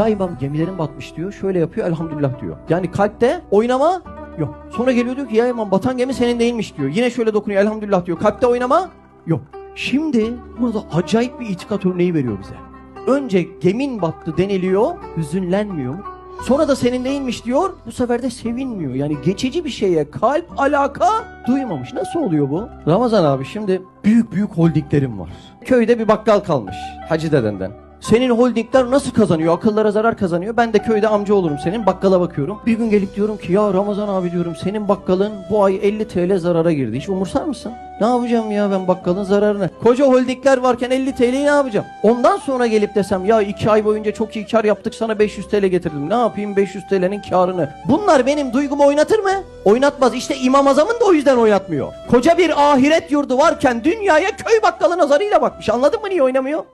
Ya imam gemilerin batmış diyor. Şöyle yapıyor elhamdülillah diyor. Yani kalpte oynama yok. Sonra geliyor diyor ki ya imam batan gemi senin değilmiş diyor. Yine şöyle dokunuyor elhamdülillah diyor. Kalpte oynama yok. Şimdi burada acayip bir itikat örneği veriyor bize. Önce gemin battı deniliyor, hüzünlenmiyor. Sonra da senin değilmiş diyor, bu sefer de sevinmiyor. Yani geçici bir şeye kalp alaka duymamış. Nasıl oluyor bu? Ramazan abi şimdi büyük büyük holdinglerim var. Köyde bir bakkal kalmış Hacı dedenden. Senin holdingler nasıl kazanıyor? Akıllara zarar kazanıyor. Ben de köyde amca olurum senin. Bakkala bakıyorum. Bir gün gelip diyorum ki ya Ramazan abi diyorum senin bakkalın bu ay 50 TL zarara girdi. Hiç umursar mısın? Ne yapacağım ya ben bakkalın zararını? Koca holdingler varken 50 TL'yi ne yapacağım? Ondan sonra gelip desem ya 2 ay boyunca çok iyi kar yaptık sana 500 TL getirdim. Ne yapayım 500 TL'nin karını? Bunlar benim duygumu oynatır mı? Oynatmaz. İşte İmam Azam'ın da o yüzden oynatmıyor. Koca bir ahiret yurdu varken dünyaya köy bakkalı nazarıyla bakmış. Anladın mı niye oynamıyor?